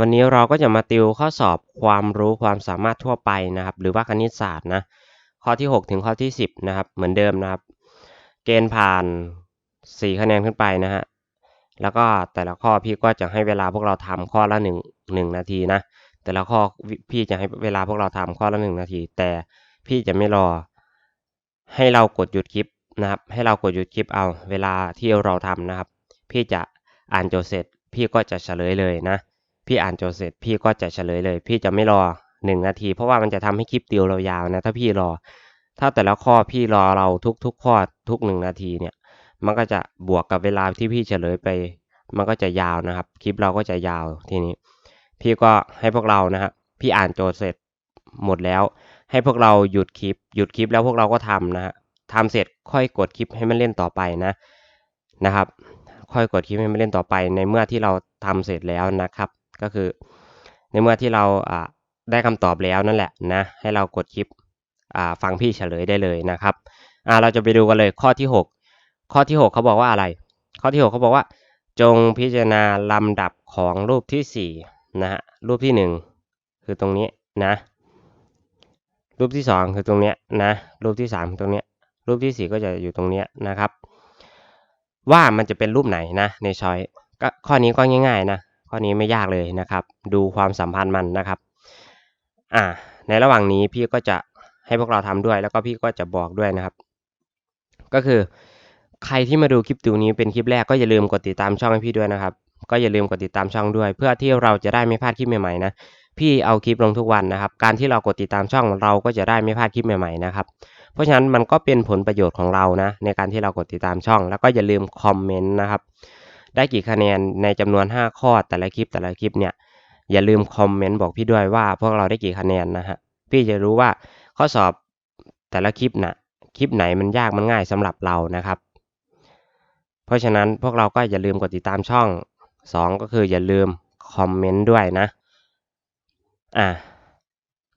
วันนี้เราก็จะมาติวข้อสอบความรู้ความสามารถทั่วไปนะครับ หรือว่าคณิตศาสตร์นะข้อที่ 6 ถึงข้อที่ 10 นะครับ เหมือนเดิมนะครับ เกณฑ์ผ่าน 4 คะแนนขึ้นไปนะฮะแล้วก็แต่ละข้อพี่ก็จะให้เวลาพวกเราทำข้อละ1 1นาทีนะแต่ละข้อพี่จะให้เวลาพวกเราทำข้อละ 1 นาที แต่พี่จะไม่รอ ให้เรากดหยุดคลิปนะครับ ให้เรากดหยุดคลิปเอาเวลาที่เราทำนะครับ พี่จะอ่านโจทย์เสร็จพี่ก็จะเฉลยเลยนะ พี่อ่านโจทย์เสร็จพี่ก็จะเฉลยเลย พี่จะไม่รอ 1 นาที เพราะว่ามันจะทำให้คลิปติวเรายาวนะ ถ้าพี่รอ ถ้าแต่ละข้อพี่รอเราทุกๆข้อทุก 1 นาทีเนี่ยมันก็จะบวกกับเวลาที่พี่เฉลยไป มันก็จะยาวนะครับ คลิปเราก็จะยาวทีนี้ พี่ก็ให้พวกเรานะครับพี่อ่านโจทย์เสร็จหมดแล้ว ให้พวกเราหยุดคลิป หยุดคลิปแล้วพวกเราก็ทำนะฮะทำเสร็จค่อยกดคลิปให้มันเล่นต่อไปนะนะครับ ค่อยกดคลิปให้มันเล่นต่อไปในเมื่อที่เราทำเสร็จแล้วนะครับ ก็คือ ในเมื่อที่เราได้คำตอบแล้วนั่นแหละนะให้เรากดคลิปฟังพี่เฉลยได้เลยนะครับเราจะไปดูกันเลยข้อที่ 6 ข้อที่ 6 เขาบอกว่าอะไร ข้อที่ 6 เขาบอกว่า จงพิจารณาลำดับของรูปที่4นะฮะรูปที่ 1 คือตรงนี้นะรูปที่ 2 คือตรงเนี้ยนะรูปที่3คือตรงเนี้ยรูปที่ 4 ก็จะอยู่ตรงเนี้ยนะครับ ว่ามันจะเป็นรูปไหนนะในช้อยก็ข้อนี้ก็ง่ายๆนะ ข้อนี้ไม่ยากเลยนะครับ ดูความสัมพันธ์มันนะครับอ่าในระหว่างนี้พี่ก็จะให้พวกเราทำด้วย แล้วก็พี่ก็จะบอกด้วยนะครับ ก็คือใครที่มาดูคลิปติวนี้เป็นคลิปแรกก็อย่าลืมกดติดตามช่องให้พี่ด้วยนะครับ ก็อย่าลืมกดติดตามช่องด้วย เพื่อที่เราจะได้ไม่พลาดคลิปใหม่ๆนะพี่เอาคลิปลงทุกวันนะครับ การที่เรากดติดตามช่องเราก็จะได้ไม่พลาดคลิปใหม่ๆนะครับ เพราะฉะนั้นมันก็เป็นผลประโยชน์ของเรานะในการที่เรากดติดตามช่อง แล้วก็อย่าลืมคอมเมนต์นะครับ ได้กี่คะแนนในจำนวน 5 ข้อแต่ละคลิปแต่ละคลิปเนี่ยอย่าลืมคอมเมนต์บอกพี่ด้วยว่าพวกเราได้กี่คะแนนนะฮะพี่จะรู้ว่าข้อสอบแต่ละคลิปนะ่ะคลิปไหนมันยากมันง่ายสำหรับเรานะครับ เพราะฉะนั้นพวกเราก็อย่าลืมกดติดตามช่อง 2 ก็คืออย่าลืมคอมเมนต์ด้วยนะอะ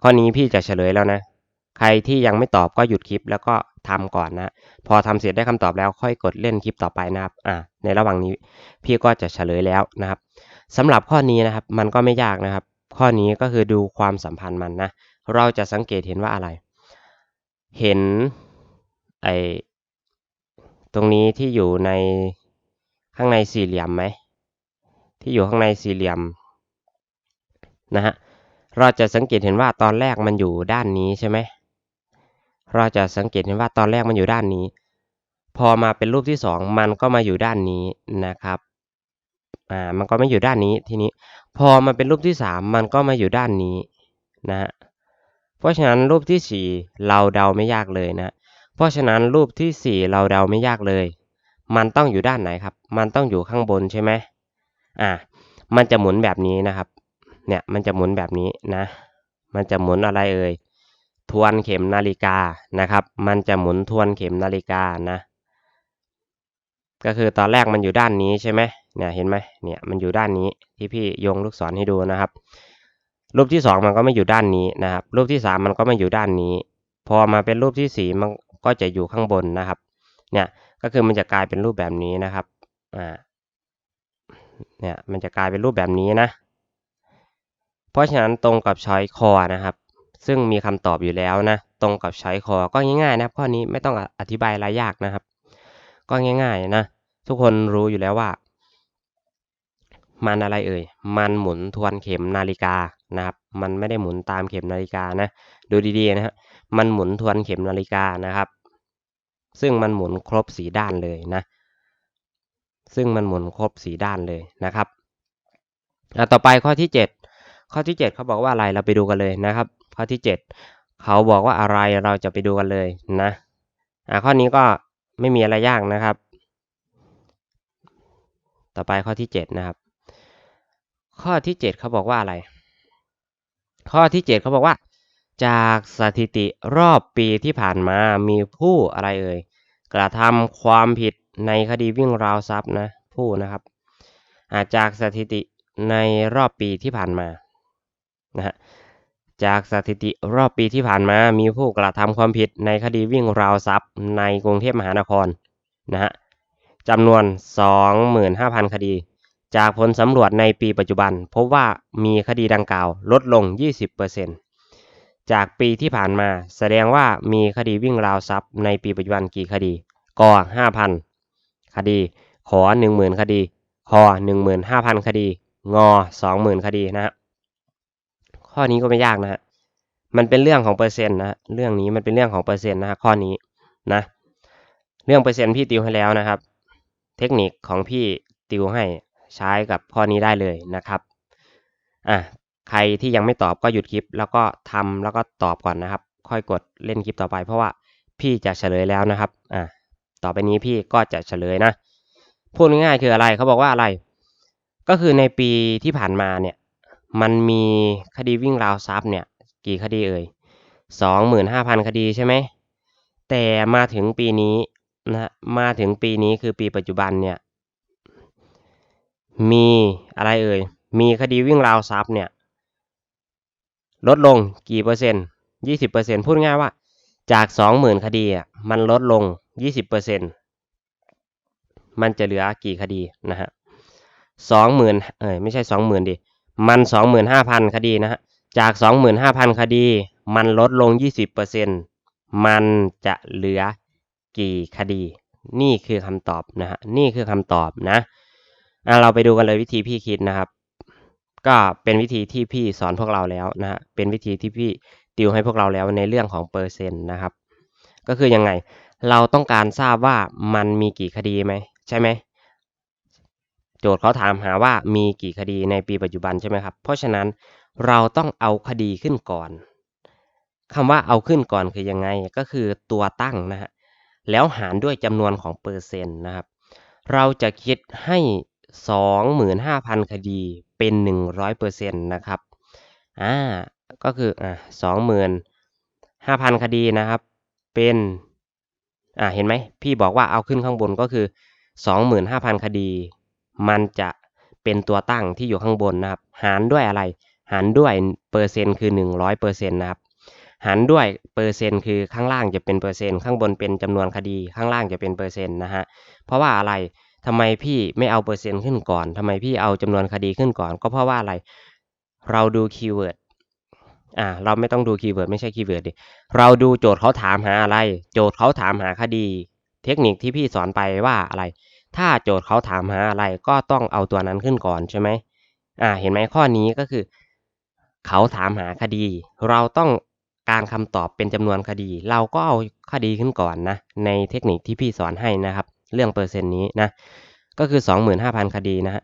ข้อนี้พี่จะเฉลยแล้วนะ ใครที่ยังไม่ตอบก็หยุดคลิปแล้วก็ ทำก่อนนะ พอทำเสร็จได้คำตอบแล้วค่อยกดเล่นคลิปต่อไปนะครับ อะในระหว่างนี้พี่ก็จะเฉลยแล้วนะครับสำหรับข้อนี้นะครับ มันก็ไม่ยากนะครับ ข้อนี้ก็คือดูความสัมพันธ์มันนะ เราจะสังเกตเห็นว่าอะไร เห็นไอตรงนี้ที่อยู่ในข้างในสี่เหลี่ยมไหม ที่อยู่ข้างในสี่เหลี่ยมนะฮะ เราจะสังเกตเห็นว่าตอนแรกมันอยู่ด้านนี้ใช่ไหม เราจะสังเกตเห็นว่าตอนแรกมันอยู่ด้านนี้ พอมาเป็นรูปที่สองมันก็มาอยู่ด้านนี้นะครับอ่ามันก็ไม่อยู่ด้านนี้ทีนี้ พอมาเป็นรูปที่สามมันก็มาอยู่ด้านนี้นะฮะเพราะฉะนั้นรูปที่สี่เราเดาไม่ยากเลยนะ เพราะฉะนั้นรูปที่สี่เราเดาไม่ยากเลย มันต้องอยู่ด้านไหนครับ มันต้องอยู่ข้างบนใช่ไหมอ่ามันจะหมุนแบบนี้นะครับ เนี่ยมันจะหมุนแบบนี้นะ มันจะหมุนอะไรเอ่ย ทวนเข็มนาฬิกานะครับ มันจะหมุนทวนเข็มนาฬิกานะ ก็คือตอนแรกมันอยู่ด้านนี้ใช่ไหมเนี่ยเห็นไหมเนี่ยมันอยู่ด้านนี้ที่พี่ยงลูกศรให้ดูนะครับ รูปที่สองมันก็ไม่อยู่ด้านนี้นะครับ รูปที่สามมันก็ไม่อยู่ด้านนี้ พอมาเป็นรูปที่สี่มันก็จะอยู่ข้างบนนะครับ เนี่ยก็คือมันจะกลายเป็นรูปแบบนี้นะครับอ่าเนี่ยมันจะกลายเป็นรูปแบบนี้นะ เพราะฉะนั้นตรงกับช้อยคอนะครับ ซึ่งมีคำตอบอยู่แล้วนะ ตรงกับใช้คอก็ง่ายๆนะครับ ข้อนี้ไม่ต้องอธิบายอะไรยากนะครับ ก็ง่ายๆนะ ทุกคนรู้อยู่แล้วว่า มันอะไรเอ่ย มันหมุนทวนเข็มนาฬิกานะครับ มันไม่ได้หมุนตามเข็มนาฬิกานะ ดูดีๆนะฮะ มันหมุนทวนเข็มนาฬิกานะครับ ซึ่งมันหมุนครบสีด้านเลยนะ ซึ่งมันหมุนครบสีด้านเลยนะครับต่อไปข้อที่ 7 ข้อที่ 7เขาบอกว่าอะไร เราไปดูกันเลยนะครับ ข้อที่ 7 เขาบอกว่าอะไรเราจะไปดูกันเลยนะอะข้อนี้ก็ไม่มีอะไรยากนะครับ ต่อไปข้อที่ 7 นะครับ ข้อที่ 7 เขาบอกว่าอะไร ข้อที่ 7 เขาบอกว่า จากสถิติรอบปีที่ผ่านมามีผู้อะไรเอ่ยกระทำความผิดในคดีวิ่งราวทรัพย์นะผู้นะครับอาจากสถิติในรอบปีที่ผ่านมานะฮะ จากสถิติรอบปีที่ผ่านมา มีผู้กระทำความผิดในคดีวิ่งราวทรัพย์ในกรุงเทพมหานครนะฮะจำนวน 25,000 คดี จากผลสำรวจในปีปัจจุบัน พบว่ามีคดีดังกล่าวลดลง 20%จากปีที่ผ่านมา แสดงว่ามีคดีวิ่งราวทรัพย์ในปีปัจจุบันกี่คดีก5,000 คดี ขอ 10,000 คดีคอ15,000 คดี งอ 20,000 คดีนะฮะ ข้อนี้ก็ไม่ยากนะฮะมันเป็นเรื่องของเปอร์เซ็นต์นะเรื่องนี้มันเป็นเรื่องของเปอร์เซ็นต์นะฮะข้อนี้นะ เรื่องเปอร์เซ็นต์พี่ติวให้แล้วนะครับ เทคนิคของพี่ติวให้ใช้กับข้อนี้ได้เลยนะครับอะใครที่ยังไม่ตอบก็หยุดคลิป แล้วก็ทำแล้วก็ตอบก่อนนะครับ ค่อยกดเล่นคลิปต่อไป เพราะว่าพี่จะเฉลยแล้วนะครับอะต่อไปนี้พี่ก็จะเฉลยนะพูดง่ายๆคืออะไรเขาบอกว่าอะไร ก็คือในปีที่ผ่านมาเนี่ย มันมีคดีวิ่งราวทรัพย์เนี่ยกี่คดีเอ่ยสองหมื่นห้าพันคดีใช่ไหม แต่มาถึงปีนี้นะมาถึงปีนี้คือปีปัจจุบันเนี่ยมีอะไรเอ่ย มีคดีวิ่งราวทรัพย์เนี่ยลดลงกี่เปอร์เซ็นต์ยี่สิบเปอร์เซ็นพูดง่ายว่า จากสองหมื่นคดีอะมันลดลงยี่สิบเปอร์เซ็นมันจะเหลือกี่คดีนะฮะสองหมื่นเอ้ยไม่ใช่สองหมื่นดิ มันสองหมื่นห้าพันคดีนะฮะ จากสองหมื่นห้าพันคดี มันลดลงยี่สิบเปอร์เซ็นมันจะเหลือกี่คดี นี่คือคำตอบนะฮะ นี่คือคำตอบนะอะเราไปดูกันเลยวิธีพี่คิดนะครับ ก็เป็นวิธีที่พี่สอนพวกเราแล้วนะฮะ เป็นวิธีที่พี่ติวให้พวกเราแล้วในเรื่องของเปอร์เซ็นต์นะครับ ก็คือยังไง เราต้องการทราบว่ามันมีกี่คดีไหมใช่ไหม โจทย์เขาถามหาว่ามีกี่คดีในปีปัจจุบันใช่ไหมครับ เพราะฉะนั้นเราต้องเอาคดีขึ้นก่อนคำว่าเอาขึ้นก่อนคือยังไงก็คือตัวตั้งนะฮะแล้วหารด้วยจำนวนของเปอร์เซ็นต์นะครับ เราจะคิดให้ 25,000 คดีเป็น 100%นะครับอ่าก็คืออ่า25,000 คดีนะครับ เป็นอ่าเห็นไหมพี่บอกว่าเอาขึ้นข้างบนก็คือ 25,000 คดี มันจะเป็นตัวตั้งที่อยู่ข้างบนนะครับ หารด้วยอะไร หารด้วยเปอร์เซ็นต์คือ 100%นนะครับ หารด้วยเปอร์เซ็นต์คือข้างล่างจะเป็นเปอร์เซ็นต์ข้างบนเป็นจำนวนคดีข้างล่างจะเป็นเปอร์เซ็นต์นะฮะ เพราะว่าอะไรทำไมพี่ไม่เอาเปอร์เซ็นต์ขึ้นก่อนทำไมพี่เอาจำนวนคดีขึ้นก่อน ก็เพราะว่าอะไร เราดูคีย์เวิร์ด อ่า เราไม่ต้องดูคีย์เวิร์ดไม่ใช่คีย์เวิร์ดดิ เราดูโจทย์เขาถามหาอะไร โจทย์เขาถามหาคดี เทคนิคที่พี่สอนไปว่าอะไร ถ้าโจทย์เขาถามหาอะไรก็ต้องเอาตัวนั้นขึ้นก่อนใช่ไหมอ่า เห็นไหมข้อนี้ก็คือ เขาถามหาคดี เราต้องการคำตอบเป็นจำนวนคดี เราก็เอาคดีขึ้นก่อนนะ ในเทคนิคที่พี่สอนให้นะครับ เรื่องเปอร์เซ็นต์นี้นะ ก็คือ 25,000 คดีนะฮะ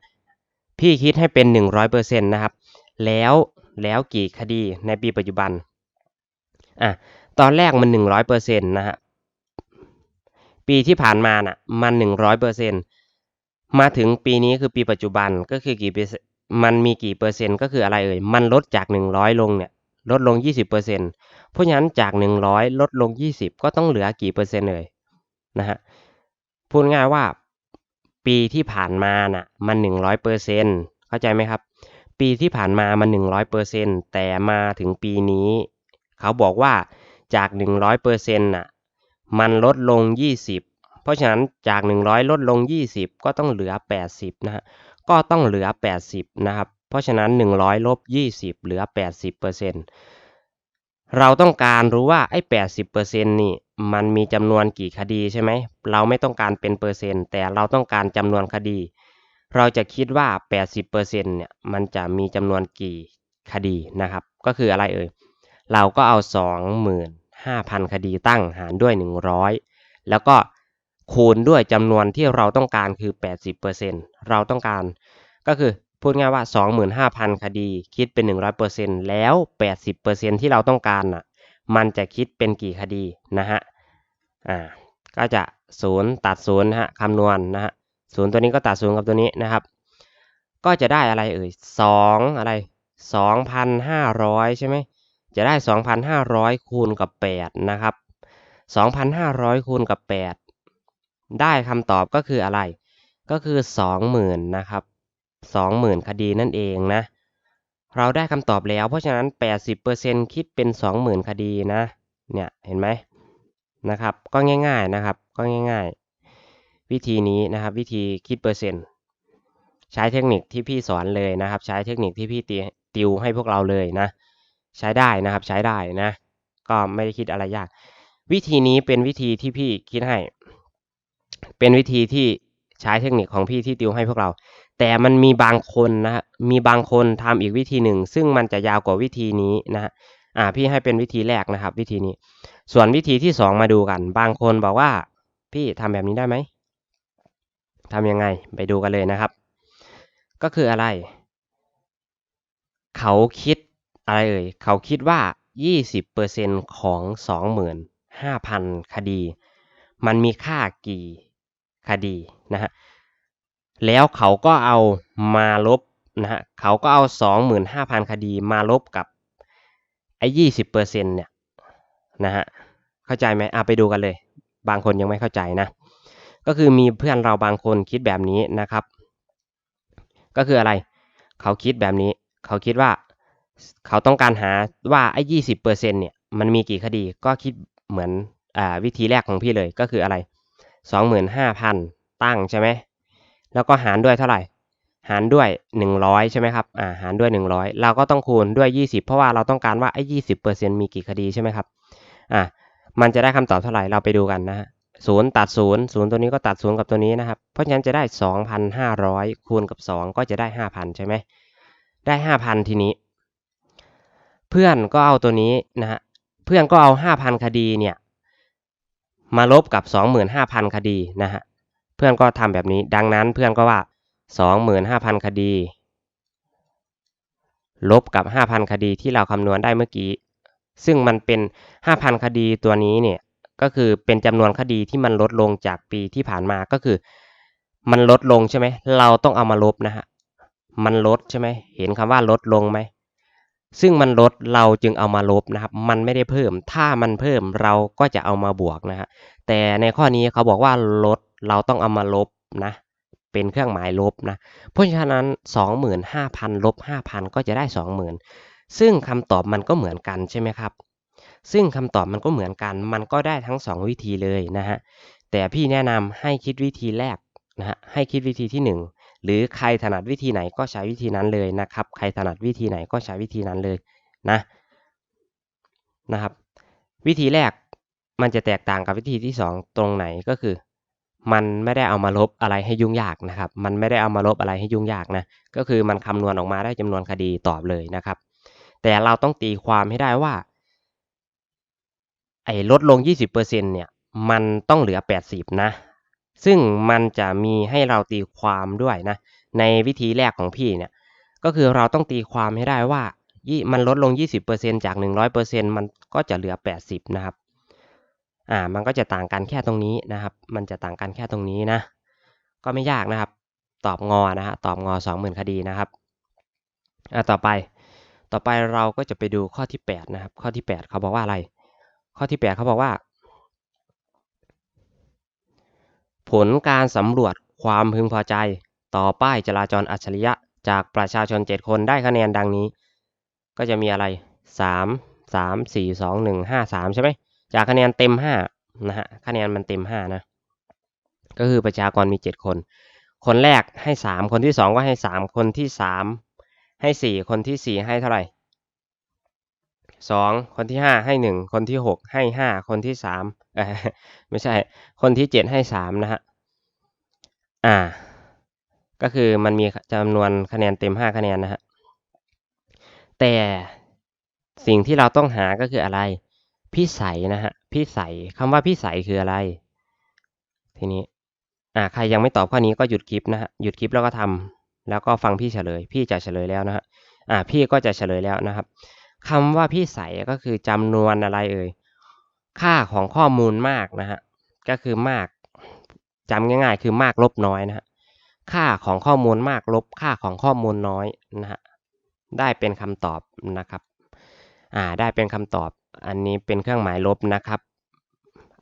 พี่คิดให้เป็น 100%นะครับ แล้วแล้วกี่คดีในปีปัจจุบัน อะ ตอนแรกมัน 100%นะฮะ ปีที่ผ่านมาน่ะมัน100%มาถึงปีนี้คือปีปัจจุบันก็คือกี่เปอร์เซ็นต์มันมีกี่เปอร์เซ็นต์ก็คืออะไรเอ่ยมันลดจาก100ลงเนี่ยลดลง20%เปอร์เซ็นเพราะฉะนั้นจาก100ลดลง20ก็ต้องเหลือกี่เปอร์เซ็นต์เอ่ยนะฮะพูดง่ายว่าปีที่ผ่านมาน่ะมัน100%เปอร์เซ็นเข้าใจไหมครับ ปีที่ผ่านมามัน100%แต่มาถึงปีนี้ เขาบอกว่าจาก100%น่ะ มันลดลง 20 เพราะฉะนั้นจาก 100 ลดลง 20 ก็ต้องเหลือ 80 นะฮะ ก็ต้องเหลือ 80 นะครับ เพราะฉะนั้น 100 ลบ 20 เหลือ 80%เราต้องการรู้ว่าไอ้ 80%นี่มันมีจำนวนกี่คดีใช่ไหม เราไม่ต้องการเป็นเปอร์เซ็นต์แต่เราต้องการจำนวนคดี เราจะคิดว่า 80%เนี่ยมันจะมีจำนวนกี่คดีนะครับ ก็คืออะไรเอ่ย เราก็เอา 20,000 5,000 คดีตั้งหารด้วย 100 แล้วก็คูณด้วยจำนวนที่เราต้องการคือ 80%เราต้องการ ก็คือพูดง่ายว่า 25,000 คดีคิดเป็น 100%แล้ว 80%ที่เราต้องการน่ะมันจะคิดเป็นกี่คดีนะฮะอ่าก็จะศูนย์ตัดศูนย์นะฮะคำนวณนะฮะศูนย์ตัวนี้ก็ตัดศูนย์กับตัวนี้นะครับ ก็จะได้อะไรเอ่ยสองอะไรสองพันห้าร้อยใช่ไหม จะได้สองพันห้าร้อยคูณกับแปดนะครับสองพันห้าร้อยคูณกับแปดได้คำตอบก็คืออะไร ก็คือสองหมื่นนะครับสองหมื่นคดีนั่นเองนะ เราได้คำตอบแล้ว เพราะฉะนั้นแปดสิบเปอร์เซ็นคิดเป็นสองหมื่นคดีนะ เนี่ย เห็นไหมนะครับ ก็ง่ายๆนะครับ ก็ง่ายๆ วิธีนี้นะครับ วิธีคิดเปอร์เซ็นต์ ใช้เทคนิคที่พี่สอนเลยนะครับ ใช้เทคนิคที่พี่ติวให้พวกเราเลยนะ ใช้ได้นะครับ ใช้ได้นะ ก็ไม่ได้คิดอะไรยาก วิธีนี้เป็นวิธีที่พี่คิดให้ เป็นวิธีที่ใช้เทคนิคของพี่ที่ติวให้พวกเรา แต่มันมีบางคนนะ มีบางคนทำอีกวิธีหนึ่ง ซึ่งมันจะยาวกว่าวิธีนี้นะฮะอ่า พี่ให้เป็นวิธีแรกนะครับ วิธีนี้ ส่วนวิธีที่สองมาดูกัน บางคนบอกว่า พี่ทำแบบนี้ได้ไหมทำยังไงไปดูกันเลยนะครับ ก็คืออะไร เขาคิด อะไรเอ่ย เขาคิดว่า 20%ของ 25,000 คดี มันมีค่ากี่คดีนะฮะ แล้วเขาก็เอามาลบนะฮะ เขาก็เอา 25,000 คดีมาลบกับไอ้20%เนี่ยนะฮะ เข้าใจไหมอะไปดูกันเลย บางคนยังไม่เข้าใจนะ ก็คือมีเพื่อนเราบางคนคิดแบบนี้นะครับ ก็คืออะไร เขาคิดแบบนี้ เขาคิดว่า เขาต้องการหาว่าไอ้ยี่สิบเปอร์เซ็นเนี่ยมันมีกี่คดีก็คิดเหมือนอ่าวิธีแรกของพี่เลยก็คืออะไรสองหมื่นห้าพันตั้งใช่ไหมแล้วก็หารด้วยเท่าไหร่ หารด้วยหนึ่งร้อยใช่ไหมครับอ่าหารด้วยหนึ่งร้อยเราก็ต้องคูณด้วยยี่สิบเพราะว่าเราต้องการว่าไอ้ยี่สิบเปอร์เซ็นมีกี่คดีใช่ไหมครับอ่ามันจะได้คำตอบเท่าไหร่เราไปดูกันนะฮะศูนย์ตัดศูนย์ศูนย์ตัวนี้ก็ตัดศูนย์กับตัวนี้นะครับ เพราะฉะนั้นจะได้สองพันห้าร้อยคูณกับสองก็จะได้ห้าพันใช่ไหมได้ห้าพันทีนี้ เพื่อนก็เอาตัวนี้นะฮะเพื่อนก็เอาห้าพันคดีเนี่ยมาลบกับสองหมื่นห้าพันคดีนะฮะเพื่อนก็ทำแบบนี้ดังนั้นเพื่อนก็ว่าสองหมื่นห้าพันคดี ลบกับห้าพันคดีที่เราคำนวณได้เมื่อกี้ ซึ่งมันเป็นห้าพันคดีตัวนี้เนี่ยก็คือเป็นจำนวนคดีที่มันลดลงจากปีที่ผ่านมาก็คือ มันลดลงใช่ไหมเราต้องเอามาลบนะฮะมันลดใช่ไหมเห็นคำว่าลดลงไหม ซึ่งมันลดเราจึงเอามาลบนะครับ มันไม่ได้เพิ่ม ถ้ามันเพิ่มเราก็จะเอามาบวกนะฮะแต่ในข้อนี้เขาบอกว่าลดเราต้องเอามาลบนะ เป็นเครื่องหมายลบนะ เพราะฉะนั้น 25,000ลบ5,000 ก็จะได้ 20,000 ซึ่งคำตอบมันก็เหมือนกันใช่ไหมครับ ซึ่งคำตอบมันก็เหมือนกัน มันก็ได้ทั้ง 2 วิธีเลยนะฮะแต่พี่แนะนำให้คิดวิธีแรกนะฮะให้คิดวิธีที่ 1 หรือใครถนัดวิธีไหนก็ใช้วิธีนั้นเลยนะครับ ใครถนัดวิธีไหนก็ใช้วิธีนั้นเลยนะนะครับ วิธีแรกมันจะแตกต่างกับวิธีที่ 2 ตรงไหนก็คือ มันไม่ได้เอามาลบอะไรให้ยุ่งยากนะครับ มันไม่ได้เอามาลบอะไรให้ยุ่งยากนะก็คือมันคำนวณออกมาได้จำนวนคดีตอบเลยนะครับ แต่เราต้องตีความให้ได้ว่าไอ้ลดลง 20%เนี่ยมันต้องเหลือ 80 นะ ซึ่งมันจะมีให้เราตีความด้วยนะ ในวิธีแรกของพี่เนี่ย ก็คือเราต้องตีความให้ได้ว่ามันลดลง 20%จาก 100%มันก็จะเหลือ 80 นะครับ อ่า มันก็จะต่างกันแค่ตรงนี้นะครับ มันจะต่างกันแค่ตรงนี้นะ ก็ไม่ยากนะครับ ตอบงอนะฮะ ตอบงอ 20,000 คดีนะครับ อ่า ต่อไป ต่อไปเราก็จะไปดูข้อที่ 8 นะครับ ข้อที่ 8 เขาบอกว่าอะไร ข้อที่ 8 เขาบอกว่า ผลการสำรวจความพึงพอใจ ต่อป้ายจราจรอัจฉริยะจากประชาชน 7 คนได้คะแนนดังนี้ ก็จะมีอะไร 3 3 4 2 1 5 3 ใช่ไหมจากคะแนนเต็ม 5 นะฮะ คะแนนมันเต็ม 5 นะ ก็คือประชากรมี 7 คน คนแรกให้ 3 คนที่ 2 ก็ให้ 3 คนที่ 3 ให้ 4 คนที่ 4 ให้เท่าไหร่ 2 คนที่ 5 ให้ 1 คนที่ 6 ให้ 5 คนที่ 3 ไม่ใช่ คนที่7ให้3นะฮะ อ่า ก็คือมันมีจำนวนคะแนนเต็ม5คะแนนนะฮะ แต่สิ่งที่เราต้องหาก็คืออะไร พิสัยนะฮะ พิสัยคำว่าพิสัยคืออะไร ทีนี้ อ่า ใครยังไม่ตอบข้อนี้ก็หยุดคลิปนะฮะ หยุดคลิปแล้วก็ทำ แล้วก็ฟังพี่เฉลย พี่จะเฉลยแล้วนะฮะ อ่า พี่ก็จะเฉลยแล้วนะครับคำว่าพิสัยก็คือจำนวนอะไรเอ่ย ค่าของข้อมูลมากนะฮะก็คือมากจำง่ายๆ คือมากลบน้อยนะฮะค่าของข้อมูลมากลบค่าของข้อมูลน้อยนะฮะได้เป็นคำตอบนะครับอ่าได้เป็นคำตอบอันนี้เป็นเครื่องหมายลบนะครับ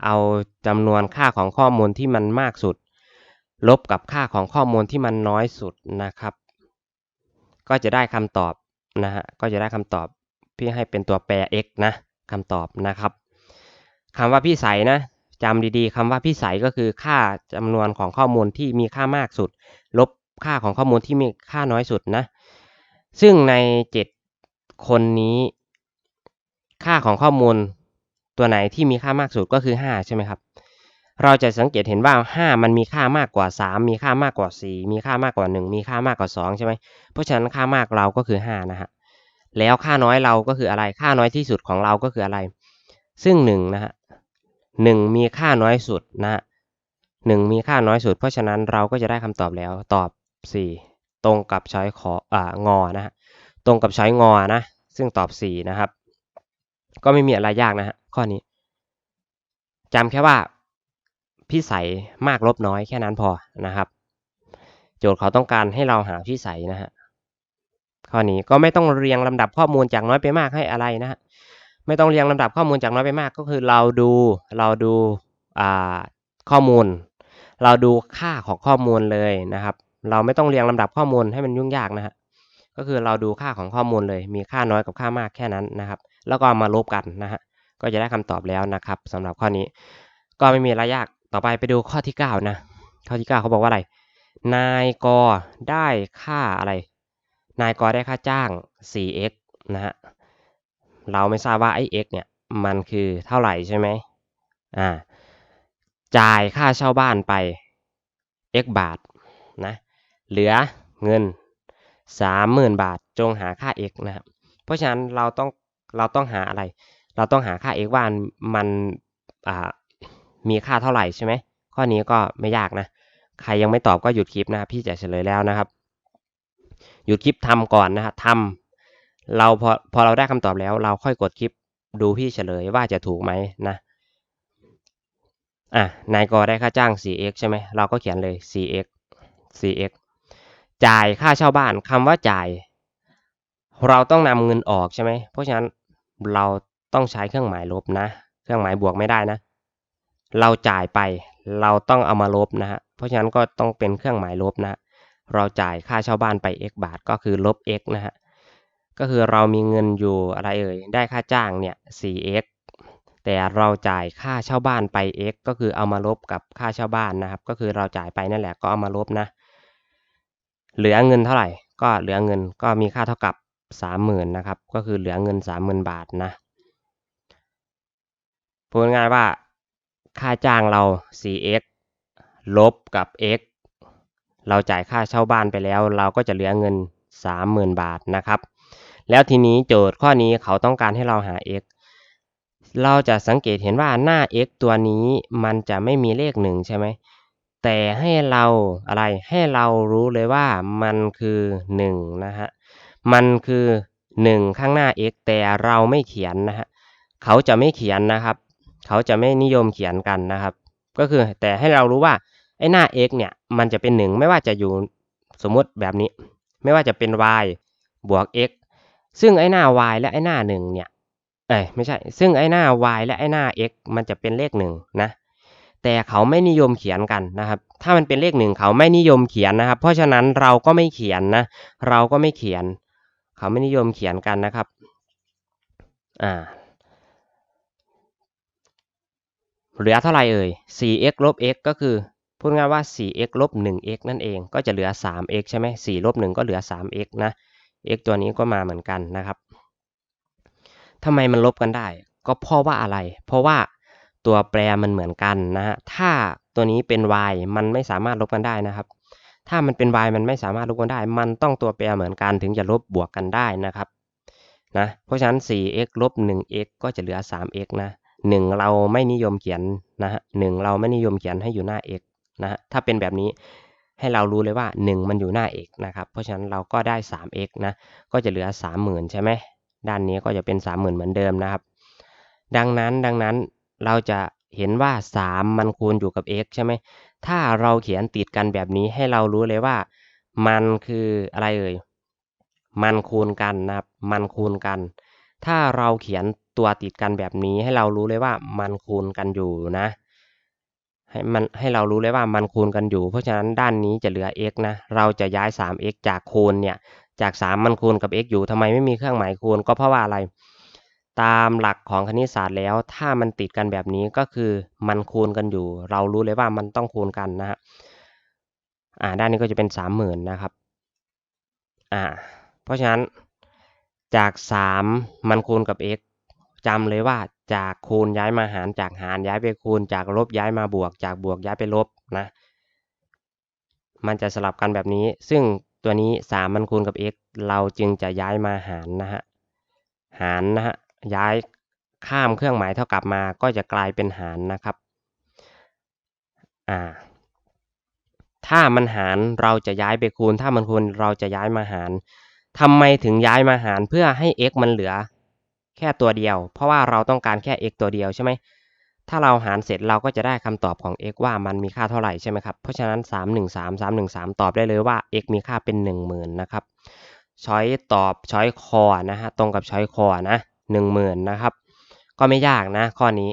เอาจำนวนค่าของข้อมูลที่มันมากสุด ลบกับค่าของข้อมูลที่มันน้อยสุดนะครับ ก็จะได้คำตอบนะฮะก็จะได้คำตอบพี่ให้เป็นตัวแปร x นะคำตอบนะครับ คำว่าพิสัยนะจำดีๆคำว่าพิสัยก็คือค่าจำนวนของข้อมูลที่มีค่ามากสุด ลบค่าของข้อมูลที่มีค่าน้อยสุดนะ ซึ่งใน 7 คนนี้ ค่าของข้อมูลตัวไหนที่มีค่ามากสุดก็คือ 5 ใช่ไหมครับ เราจะสังเกตเห็นว่า 5 มันมีค่ามากกว่า 3 มีค่ามากกว่า 4 มีค่ามากกว่า 1 มีค่ามากกว่า 2 ใช่ไหมเพราะฉะนั้นค่ามากเราก็คือ 5 นะฮะแล้วค่าน้อยเราก็คืออะไร ค่าน้อยที่สุดของเราก็คืออะไร ซึ่ง1นะฮะ 1 มีค่าน้อยสุดนะ1มีค่าน้อยสุด เพราะฉะนั้นเราก็จะได้คำตอบแล้วตอบ 4 ตรงกับช้อยขออ่างอนะฮะตรงกับช้อยงอนะ ซึ่งตอบ 4 นะครับ ก็ไม่มีอะไรยากนะฮะข้อนี้จำแค่ว่าพิสัยมากลบน้อยแค่นั้นพอนะครับ โจทย์เขาต้องการให้เราหาพิสัยนะฮะข้อนี้ก็ไม่ต้องเรียงลำดับข้อมูลจากน้อยไปมากให้อะไรนะฮะ ไม่ต้องเรียงลำดับข้อมูลจากน้อยไปมากก็คือเราดูเราดูาข้อมูล เราดูค่าของข้อมูลเลยนะครับ เราไม่ต้องเรียงลำดับข้อมูลให้มันยุ่งยากนะฮะก็คือเราดูค่าของข้อมูลเลย มีค่าน้อยกับค่ามากแค่นั้นนะครับ แล้วก็มาลบกันนะฮะก็จะได้คำตอบแล้วนะครับสำหรับข้อนี้ ก็ไม่มีอะไรยากต่อไปไปดูข้อที่ 9 นะ ข้อที่ 9 เขาบอกว่าอะไร นายกได้ค่าอะไร นายกได้ค่าจ้าง 4x นะฮะ เราไม่ทราบว่าไอ้ x เนี่ยมันคือเท่าไหร่ใช่ไหมอ่าจ่ายค่าเช่าบ้านไป x บาทนะเหลือเงิน 30,000 บาทจงหาค่า x นะครับเพราะฉะนั้นเราต้องเราต้องหาอะไร เราต้องหาค่า x ว่ามันอ่ามีค่าเท่าไหร่ใช่ไหมข้อนี้ก็ไม่ยากนะ ใครยังไม่ตอบก็หยุดคลิปนะพี่จะเฉลยแล้วนะครับ หยุดคลิปทำก่อนนะครับทำ เราพอพอเราได้คำตอบแล้ว เราค่อยกดคลิปดูพี่เฉลยว่าจะถูกไหมนะอะนายกได้ค่าจ้าง 4x ใช่ไหมเราก็เขียนเลย 4x 4x จ่ายค่าเช่าบ้านคำว่าจ่าย เราต้องนำเงินออกใช่ไหมเพราะฉะนั้นเราต้องใช้เครื่องหมายลบนะ เครื่องหมายบวกไม่ได้นะ เราจ่ายไปเราต้องเอามาลบนะฮะเพราะฉะนั้นก็ต้องเป็นเครื่องหมายลบนะ เราจ่ายค่าเช่าบ้านไป x บาทก็คือลบ x นะฮะ ก็คือเรามีเงินอยู่อะไรเอ่ยได้ค่าจ้างเนี่ย 4x แต่เราจ่ายค่าเช่าบ้านไป x ก็คือเอามาลบกับค่าเช่าบ้านนะครับ ก็คือเราจ่ายไปนั่นแหละก็เอามาลบนะ เหลือเงินเท่าไหร่ ก็เหลือเงินก็มีค่าเท่ากับ 30,000นะครับ ก็คือเหลือเงิน 30,000 บาทนะพูดง่ายว่าค่าจ้างเรา 4x ลบกับ x เราจ่ายค่าเช่าบ้านไปแล้ว เราก็จะเหลือเงิน 30,000 บาทนะครับ แล้วทีนี้โจทย์ข้อนี้เขาต้องการให้เราหา x เราจะสังเกตเห็นว่าหน้า x ตัวนี้มันจะไม่มีเลขหนึ่งใช่ไหม แต่ให้เราอะไร ให้เรารู้เลยว่ามันคือ1นะฮะ มันคือ 1 ข้างหน้า x แต่เราไม่เขียนนะฮะ เขาจะไม่เขียนนะครับ เขาจะไม่นิยมเขียนกันนะครับ ก็คือแต่ให้เรารู้ว่าไอ้หน้า x เนี่ย มันจะเป็น 1 ไม่ว่าจะอยู่สมมติแบบนี้ ไม่ว่าจะเป็น y บวก x ซึ่งไอ้หน้า y และไอ้หน้า 1 เนี่ย เอ้ยไม่ใช่ ซึ่งไอ้หน้า y และไอ้หน้า x มันจะเป็นเลข1นะ แต่เขาไม่นิยมเขียนกันนะครับ ถ้ามันเป็นเลขหนึ่งเขาไม่นิยมเขียนนะครับ เพราะฉะนั้นเราก็ไม่เขียนนะ เราก็ไม่เขียน เขาไม่นิยมเขียนกันนะครับ อ่า เหลือเท่าไหร่เอ่ย 4x ลบ x ก็คือพูดง่ายว่า 4x ลบ 1x นั่นเอง ก็จะเหลือ 3x ใช่ไหม4ลบ 1 ก็เหลือ 3x นะ x ตัวนี้ก็มาเหมือนกันนะครับทำไมมันลบกันได้ ก็เพราะว่าอะไร เพราะว่าตัวแปรมันเหมือนกันนะฮะถ้าตัวนี้เป็น y มันไม่สามารถลบกันได้นะครับ ถ้ามันเป็น y มันไม่สามารถลบกันได้ มันต้องตัวแปรเหมือนกันถึงจะลบบวกกันได้นะครับนะเพราะฉะนั้น 4x ลบ 1x ก็จะเหลือ 3x นะ1เราไม่นิยมเขียนนะฮะ1เราไม่นิยมเขียนให้อยู่หน้า x นะฮะถ้าเป็นแบบนี้ ให้เรารู้เลยว่า 1 มันอยู่หน้า x นะครับ เพราะฉะนั้นเราก็ได้ 3x นะ ก็จะเหลือ 30,000 ใช่ไหม ด้านนี้ก็จะเป็น 30,000 เหมือนเดิมนะครับ ดังนั้นดังนั้นเราจะเห็นว่า 3 มันคูณอยู่กับ x ใช่ไหม ถ้าเราเขียนติดกันแบบนี้ให้เรารู้เลยว่า มันคืออะไรเอ่ย มันคูณกันนะครับ มันคูณกัน ถ้าเราเขียนตัวติดกันแบบนี้ให้เรารู้เลยว่ามันคูณกันอยู่นะ ให้มันให้เรารู้เลยว่ามันคูณกันอยู่ เพราะฉะนั้นด้านนี้จะเหลือ x นะ เราจะย้าย 3x จากคูณเนี่ย จาก 3 มันคูณกับ x อยู่ทำไมไม่มีเครื่องหมายคูณ ก็เพราะว่าอะไร ตามหลักของคณิตศาสตร์แล้ว ถ้ามันติดกันแบบนี้ก็คือมันคูณกันอยู่ เรารู้เลยว่ามันต้องคูณกันนะฮะ อ่า ด้านนี้ก็จะเป็นสามหมื่นะครับ อ่า เพราะฉะนั้นจากสามมันคูณกับ x จำเลยว่า จากคูณย้ายมาหารจากหารย้ายไปคูณ จากลบย้ายมาบวก จากบวกย้ายไปลบนะ มันจะสลับกันแบบนี้ ซึ่งตัวนี้สามมันคูณกับ x เราจึงจะย้ายมาหารนะฮะ หารนะฮะ ย้ายข้ามเครื่องหมายเท่ากับมา ก็จะกลายเป็นหารนะครับ อ่า ถ้ามันหารเราจะย้ายไปคูณ ถ้ามันคูณเราจะย้ายมาหารทำไมถึงย้ายมาหารเพื่อให้ x มันเหลือ แค่ตัวเดียว เพราะว่าเราต้องการแค่ x ตัวเดียวใช่ไหม ถ้าเราหารเสร็จเราก็จะได้คำตอบของ x ว่ามันมีค่าเท่าไหร่ใช่ไหมครับ เพราะฉะนั้น 313 313 ตอบได้เลยว่า x มีค่าเป็น 10,000นะครับ ช้อยตอบช้อยคอนะฮะตรงกับช้อยคอนะ10,000นะครับ ก็ไม่ยากนะข้อนี้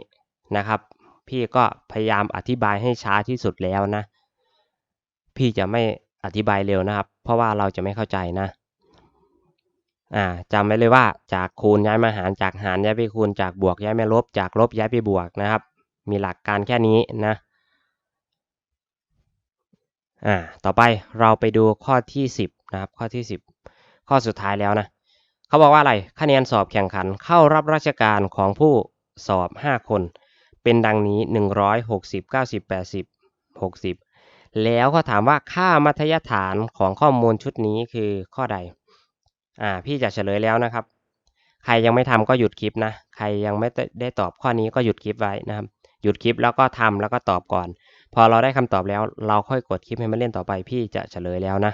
นะครับ พี่ก็พยายามอธิบายให้ช้าที่สุดแล้วนะ พี่จะไม่อธิบายเร็วนะครับ เพราะว่าเราจะไม่เข้าใจนะ อ่าจำไว้เลยว่าจากคูณย้ายมาหารจากหารย้ายไปคูณจากบวกย้ายมาลบจากลบย้ายไปบวกนะครับ มีหลักการแค่นี้นะอ่าต่อไปเราไปดูข้อที่สิบนะครับข้อที่สิบข้อสุดท้ายแล้วนะเขาบอกว่าอะไรคะแนนสอบแข่งขันเข้ารับราชการของผู้สอบ 5 คน เป็นดังนี้ 160 90 80 60 แล้วก็ถามว่าค่ามัธยฐานของข้อมูลชุดนี้คือข้อใด อ่าพี่จะเฉลยแล้วนะครับ ใครยังไม่ทำก็หยุดคลิปนะ ใครยังไม่ได้ตอบข้อนี้ก็หยุดคลิปไว้นะครับ หยุดคลิปแล้วก็ทำแล้วก็ตอบก่อน พอเราได้คำตอบแล้ว เราค่อยกดคลิปให้มันเล่นต่อไป พี่จะเฉลยแล้วนะ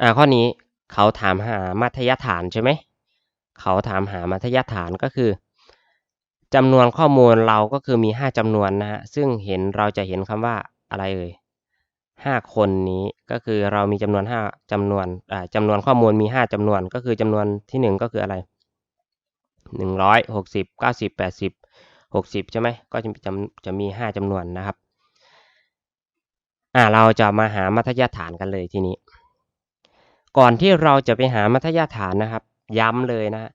อ่าข้อนี้เขาถามหามัธยฐานใช่ไหม เขาถามหามัธยฐานก็คือจำนวนข้อมูลเราก็คือมี 5จำนวนนะฮะ ซึ่งเห็นเราจะเห็นคำว่าอะไรเอ่ย 5 คนนี้ก็คือเรามีจำนวน5จำนวนอ่าจำนวนข้อมูลมี 5จำนวนก็คือจำนวนที่ 1 ก็คืออะไร 160 90 80 60 ใช่ไหมก็จะจะจะมี 5จำนวนนะครับอ่าเราจะมาหามัธยฐานกันเลยทีนี้ ก่อนที่เราจะไปหามัธยฐานนะครับ ย้ำเลยนะ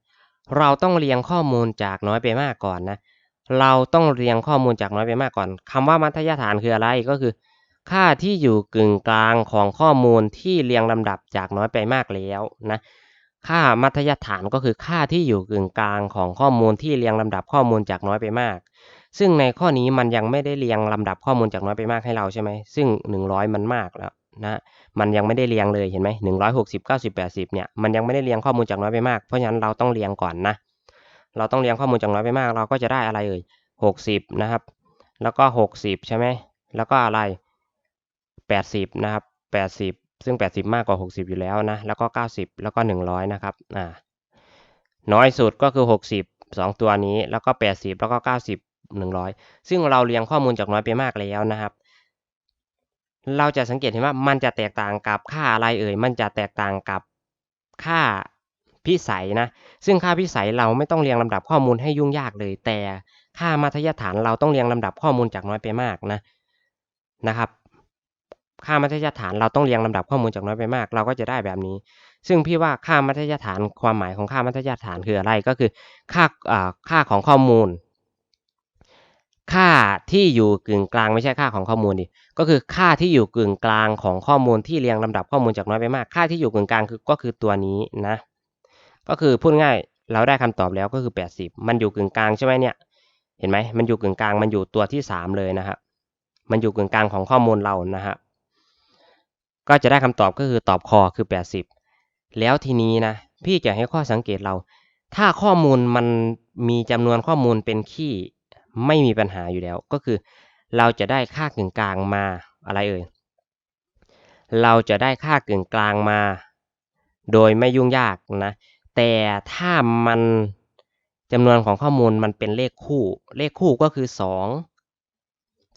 เราต้องเรียงข้อมูลจากน้อยไปมากก่อนนะ เราต้องเรียงข้อมูลจากน้อยไปมากก่อนคำว่ามัธยฐานคืออะไรก็คือ ค่าที่อยู่กึ่งกลางของข้อมูลที่เรียงลำดับจากน้อยไปมากแล้วนะค่ามัธยฐานก็คือค่าที่อยู่กึ่งกลางของข้อมูลที่เรียงลำดับข้อมูลจากน้อยไปมาก ซึ่งในข้อนี้มันยังไม่ได้เรียงลำดับข้อมูลจากน้อยไปมากให้เราใช่ไหมซึ่ง 100 มันมากแล้วนะมันยังไม่ได้เรียงเลยเห็นไหมหนึ่งร้อยหกสิบเก้าสิบแปดสิบเนี่ยมันยังไม่ได้เรียงข้อมูลจากน้อยไปมากเพราะฉะนั้นเราต้องเรียงก่อนนะเราต้องเรียงข้อมูลจากน้อยไปมาก เราก็จะได้อะไรเอ่ยหกสิบนะครับ แล้วก็หกสิบใช่ไหมแล้วก็อะไร แปดสิบนะครับแปดสิบซึ่งแปดสิบมากกว่าหกสิบอยู่แล้วนะ แล้วก็เก้าสิบแล้วก็หนึ่งร้อยนะครับ อ่า น้อยสุดก็คือหกสิบสองตัวนี้ แล้วก็แปดสิบแล้วก็เก้าสิบหนึ่งร้อยซึ่งเราเรียงข้อมูลจากน้อยไปมากแล้วนะครับ เราจะสังเกตเห็นว่ามันจะแตกต่างกับค่าอะไรเอ่ย มันจะแตกต่างกับค่าพิสัยนะ ซึ่งค่าพิสัยเราไม่ต้องเรียงลำดับข้อมูลให้ยุ่งยากเลย แต่ค่ามัธยฐานเราต้องเรียงลำดับข้อมูลจากน้อยไปมากนะ นะครับ ค่ามัธยฐานเราต้องเรียงลำดับข้อมูลจากน้อยไปมาก เราก็จะได้แบบนี้ ซึ่งพี่ว่าค่ามัธยฐานความหมายของค่ามัธยฐานคืออะไรก็คือ ค่าอ่าค่าของข้อมูล ค่าที่อยู่กึ่งกลางไม่ใช่ค่าของข้อมูลดิก็คือค่าที่อยู่กึ่งกลางของข้อมูลที่เรียงลำดับข้อมูลจากน้อยไปมาก ค่าที่อยู่กึ่งกลางคือก็คือตัวนี้นะ ก็คือพูดง่ายเราได้คำตอบแล้วก็คือ 80 มันอยู่กึ่งกลางใช่ไหมเนี่ย เห็นไหมมันอยู่กึ่งกลาง มันอยู่ตัวที่ 3 เลยนะครับ มันอยู่กึ่งกลางของข้อมูลเรานะฮะ ก็จะได้คำตอบก็คือตอบคอคือ 80 แล้วทีนี้นะ พี่จะให้ข้อสังเกตเรา ถ้าข้อมูลมันมีจำนวนข้อมูลเป็นขี้ไม่มีปัญหาอยู่แล้ว ก็คือเราจะได้ค่ากึ่งกลางมาอะไรเอ่ย เราจะได้ค่ากึ่งกลางมา โดยไม่ยุ่งยากนะ แต่ถ้ามันจำนวนของข้อมูลมันเป็นเลขคู่ เลขคู่ก็คือสอง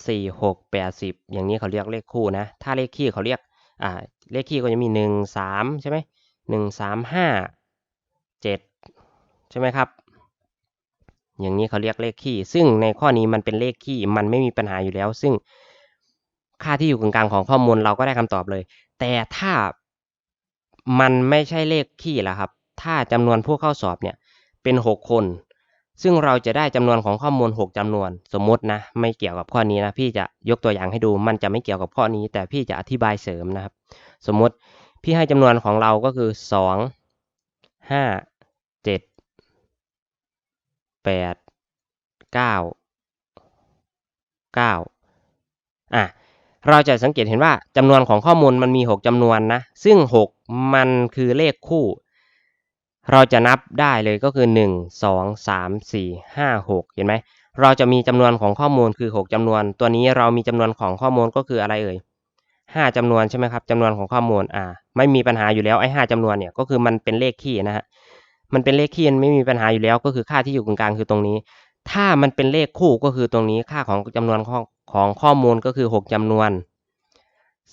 สี่หกแปดสิบอย่างนี้เขาเรียกเลขคู่นะ ถ้าเลขคี่เขาเรียก อ่าเลขคี่ก็จะมีหนึ่งสามใช่ไหมหนึ่งสามห้าเจ็ดใช่ไหมครับ อย่างนี้เขาเรียกเลขคี่ ซึ่งในข้อนี้มันเป็นเลขคี่มันไม่มีปัญหาอยู่แล้ว ซึ่งค่าที่อยู่กึ่งกลางของข้อมูลเราก็ได้คำตอบเลย แต่ถ้ามันไม่ใช่เลขคี่ล่ะครับ ถ้าจำนวนผู้เข้าสอบเนี่ยเป็นหกคน ซึ่งเราจะได้จำนวนของข้อมูล 6จำนวน สมมตินะไม่เกี่ยวกับข้อนี้นะพี่จะยกตัวอย่างให้ดูมันจะไม่เกี่ยวกับข้อนี้ แต่พี่จะอธิบายเสริมนะครับ สมมติพี่ให้จำนวนของเราก็คือ 2 5 7 8 9 9อะเราจะสังเกตเห็นว่าจำนวนของข้อมูลมันมี 6จำนวนนะ ซึ่ง 6 มันคือเลขคู่ เราจะนับได้เลยก็คือ 1 2 3 4 5 6 เห็นไหม เราจะมีจำนวนของข้อมูลคือ 6จำนวน ตัวนี้เรามีจำนวนของข้อมูลก็คืออะไรเอ่ย5จำนวนใช่ไหมครับจำนวนของข้อมูล อ่า ไม่มีปัญหาอยู่แล้วไอ้5จำนวนเนี่ยก็คือมันเป็นเลขคี่นะฮะ มันเป็นเลขคี่มันไม่มีปัญหาอยู่แล้วก็คือค่าที่อยู่ตรงกลางคือตรงนี้ ถ้ามันเป็นเลขคู่ก็คือตรงนี้ค่าของจำนวนของของข้อมูลก็คือ 6จำนวน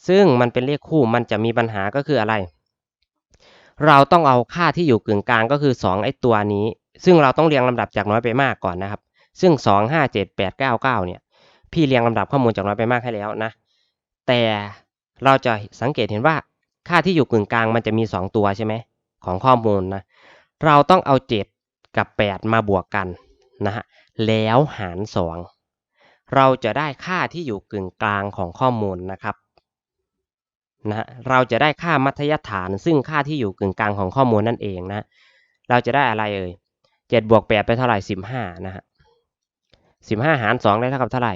ซึ่งมันเป็นเลขคู่มันจะมีปัญหาก็คืออะไร เราต้องเอาค่าที่อยู่กึ่งกลางก็คือ 2 ไอ้ตัวนี้ ซึ่งเราต้องเรียงลำดับจากน้อยไปมากก่อนนะครับ ซึ่ง 2 5 7 8 9 9 เนี่ย พี่เรียงลำดับข้อมูลจากน้อยไปมากให้แล้วนะ แต่เราจะสังเกตเห็นว่าค่าที่อยู่กึ่งกลางมันจะมี 2 ตัวใช่ไหมของข้อมูลนะ เราต้องเอา 7 กับ 8 มาบวกกันนะฮะ แล้วหาร 2 เราจะได้ค่าที่อยู่กึ่งกลางของข้อมูลนะครับ นะเราจะได้ค่ามัธยฐาน ซึ่งค่าที่อยู่กึ่งกลางของข้อมูลนั่นเองนะ เราจะได้อะไรเอ่ยเจ็ดบวกแปดไปเท่าไหร่สิบห้านะฮะสิบห้าหารสองได้เท่ากับเท่าไหร่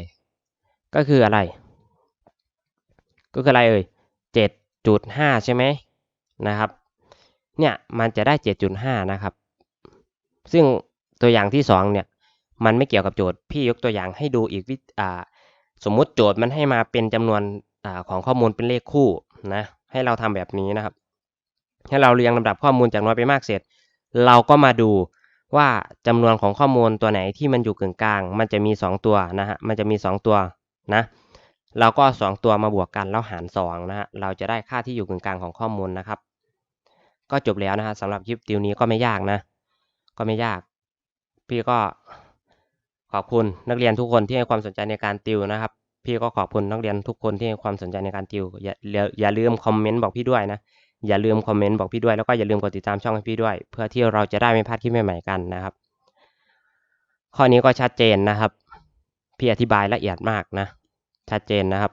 ก็คืออะไร ก็คืออะไรเอ่ยเจ็ดจุดห้าใช่ไหมนะครับ เนี่ยมันจะได้เจ็ดจุดห้านะครับ ซึ่งตัวอย่างที่สองเนี่ยมันไม่เกี่ยวกับโจทย์พี่ยกตัวอย่างให้ดูอีกวิสมมุติโจทย์มันให้มาเป็นจำนวนอของข้อมูลเป็นเลขคู่ นะ ให้เราทำแบบนี้นะครับ ให้เราเรียงลำดับข้อมูลจากน้อยไปมากเสร็จ เราก็มาดูว่าจำนวนของข้อมูลตัวไหนที่มันอยู่กึ่งกลาง มันจะมี 2 ตัวนะฮะ มันจะมี 2 ตัวนะ เราก็สองตัวมาบวกกันแล้วหาร2นะฮะ เราจะได้ค่าที่อยู่กึ่งกลางของข้อมูลนะครับ ก็จบแล้วนะฮะสำหรับคลิปติวนี้ก็ไม่ยากนะ ก็ไม่ยาก พี่ก็ขอบคุณนักเรียนทุกคนที่ให้ความสนใจในการติวนะครับ พี่ก็ขอบคุณนักเรียนทุกคนที่ให้ความสนใจในการติวอย่าอย่าอย่าลืมคอมเมนต์บอกพี่ด้วยนะ อย่าลืมคอมเมนต์บอกพี่ด้วยแล้วก็อย่าลืมกดติดตามช่องให้พี่ด้วย เพื่อที่เราจะได้ไม่พลาดคลิปใหม่ๆกันนะครับ ข้อนี้ก็ชัดเจนนะครับ พี่อธิบายละเอียดมากนะ ชัดเจนนะครับ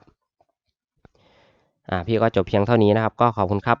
อ่าพี่ก็จบเพียงเท่านี้นะครับ ก็ขอบคุณครับ